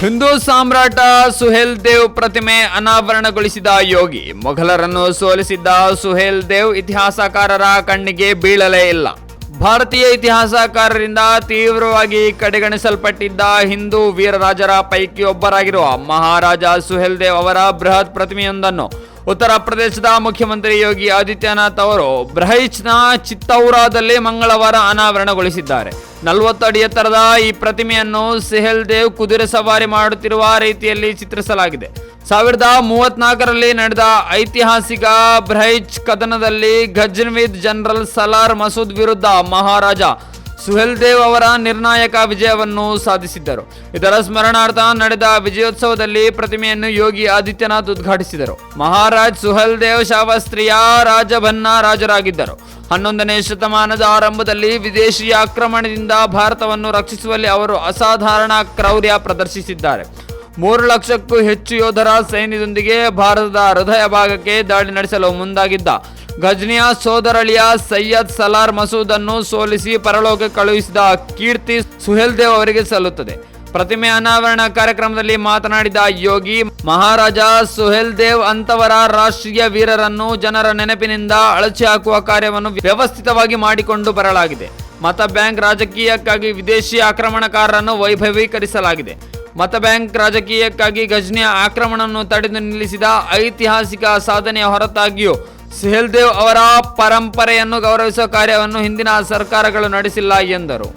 ಹಿಂದೂ ಸಾಮ್ರಾಟ ಸುಹೇಲ್ ದೇವ್ ಪ್ರತಿಮೆ ಅನಾವರಣಗೊಳಿಸಿದ ಯೋಗಿ. ಮೊಘಲರನ್ನು ಸೋಲಿಸಿದ್ದ ಸುಹೇಲ್ ದೇವ್ ಇತಿಹಾಸಕಾರರ ಕಣ್ಣಿಗೆ ಬೀಳಲೇ ಇಲ್ಲ. ಭಾರತೀಯ ಇತಿಹಾಸಕಾರರಿಂದ ತೀವ್ರವಾಗಿ ಕಡೆಗಣಿಸಲ್ಪಟ್ಟಿದ್ದ ಹಿಂದೂ ವೀರರಾಜರ ಪೈಕಿ ಒಬ್ಬರಾಗಿರುವ ಮಹಾರಾಜ ಸುಹೇಲ್ ದೇವ್ ಅವರ ಬೃಹತ್ ಪ್ರತಿಮೆಯೊಂದನ್ನು ಉತ್ತರ ಪ್ರದೇಶದ ಮುಖ್ಯಮಂತ್ರಿ ಯೋಗಿ ಆದಿತ್ಯನಾಥ್ ಅವರು ಬ್ರಹೈಚ್ನ ಚಿತ್ತೌರಾದಲ್ಲಿ ಮಂಗಳವಾರ ಅನಾವರಣಗೊಳಿಸಿದ್ದಾರೆ. ನಲವತ್ತು ಅಡಿ ಎತ್ತರದ ಈ ಪ್ರತಿಮೆಯನ್ನು ಸೆಹೆಲ್ ದೇವ್ ಕುದುರೆ ಸವಾರಿ ಮಾಡುತ್ತಿರುವ ರೀತಿಯಲ್ಲಿ ಚಿತ್ರಿಸಲಾಗಿದೆ. ಸಾವಿರದ ಮೂವತ್ನಾಲ್ಕರಲ್ಲಿ ನಡೆದ ಐತಿಹಾಸಿಕ ಬ್ರಹೈಚ್ ಕದನದಲ್ಲಿ ಗಜನ್ವಿದ್ ಜನರಲ್ ಸಲಾರ್ ಮಸೂದ್ ವಿರುದ್ಧ ಮಹಾರಾಜ ಸುಹೇಲ್ ದೇವ್ ಅವರ ನಿರ್ಣಾಯಕ ವಿಜಯವನ್ನು ಸಾಧಿಸಿದ್ದರು. ಇದರ ಸ್ಮರಣಾರ್ಥ ನಡೆದ ವಿಜಯೋತ್ಸವದಲ್ಲಿ ಪ್ರತಿಮೆಯನ್ನು ಯೋಗಿ ಆದಿತ್ಯನಾಥ್ ಉದ್ಘಾಟಿಸಿದರು. ಮಹಾರಾಜ್ ಸುಹೇಲ್ ದೇವ್ ಶಾವಸ್ತ್ರಿಯ ರಾಜಭನ್ನ ರಾಜರಾಗಿದ್ದರು. ಹನ್ನೊಂದನೇ ಶತಮಾನದ ಆರಂಭದಲ್ಲಿ ವಿದೇಶಿ ಆಕ್ರಮಣದಿಂದ ಭಾರತವನ್ನು ರಕ್ಷಿಸುವಲ್ಲಿ ಅವರು ಅಸಾಧಾರಣ ಕ್ರೌರ್ಯ ಪ್ರದರ್ಶಿಸಿದ್ದಾರೆ. ಮೂರು ಲಕ್ಷಕ್ಕೂ ಹೆಚ್ಚು ಯೋಧರ ಸೈನ್ಯದೊಂದಿಗೆ ಭಾರತದ ಹೃದಯ ಭಾಗಕ್ಕೆ ದಾಳಿ ನಡೆಸಲು ಮುಂದಾಗಿದ್ದ ಗಜ್ನಿಯ ಸೋದರಳಿಯ ಸೈಯದ್ ಸಲಾರ್ ಮಸೂದ್ ಅನ್ನು ಸೋಲಿಸಿ ಪರಲೋಕ ಕಳುಹಿಸಿದ ಕೀರ್ತಿ ಸುಹೇಲ್ ದೇವ್ ಅವರಿಗೆ ಸಲ್ಲುತ್ತದೆ. ಪ್ರತಿಮೆ ಅನಾವರಣ ಕಾರ್ಯಕ್ರಮದಲ್ಲಿ ಮಾತನಾಡಿದ ಯೋಗಿ, ಮಹಾರಾಜ ಸುಹೇಲ್ ದೇವ್ ಅಂತವರ ರಾಷ್ಟ್ರೀಯ ವೀರರನ್ನು ಜನರ ನೆನಪಿನಿಂದ ಅಳಚಿ ಹಾಕುವ ಕಾರ್ಯವನ್ನು ವ್ಯವಸ್ಥಿತವಾಗಿ ಮಾಡಿಕೊಂಡು ಬರಲಾಗಿದೆ. ಮತ ಬ್ಯಾಂಕ್ ರಾಜಕೀಯಕ್ಕಾಗಿ ವಿದೇಶಿ ಆಕ್ರಮಣಕಾರರನ್ನು ವೈಭವೀಕರಿಸಲಾಗಿದೆ. ಮತ ಬ್ಯಾಂಕ್ ರಾಜಕೀಯಕ್ಕಾಗಿ ಗಜ್ನಿಯ ಆಕ್ರಮಣವನ್ನು ತಡೆದು ನಿಲ್ಲಿಸಿದ ಐತಿಹಾಸಿಕ ಸಾಧನೆಯ ಹೊರತಾಗಿಯೂ ಸುಹೇಲ್ ದೇವ್ ಅವರ ಪರಂಪರೆಯನ್ನು ಗೌರವಿಸುವ ಕಾರ್ಯವನ್ನು ಹಿಂದಿನ ಸರ್ಕಾರಗಳು ನಡೆಸಿಲ್ಲ ಎಂದರು.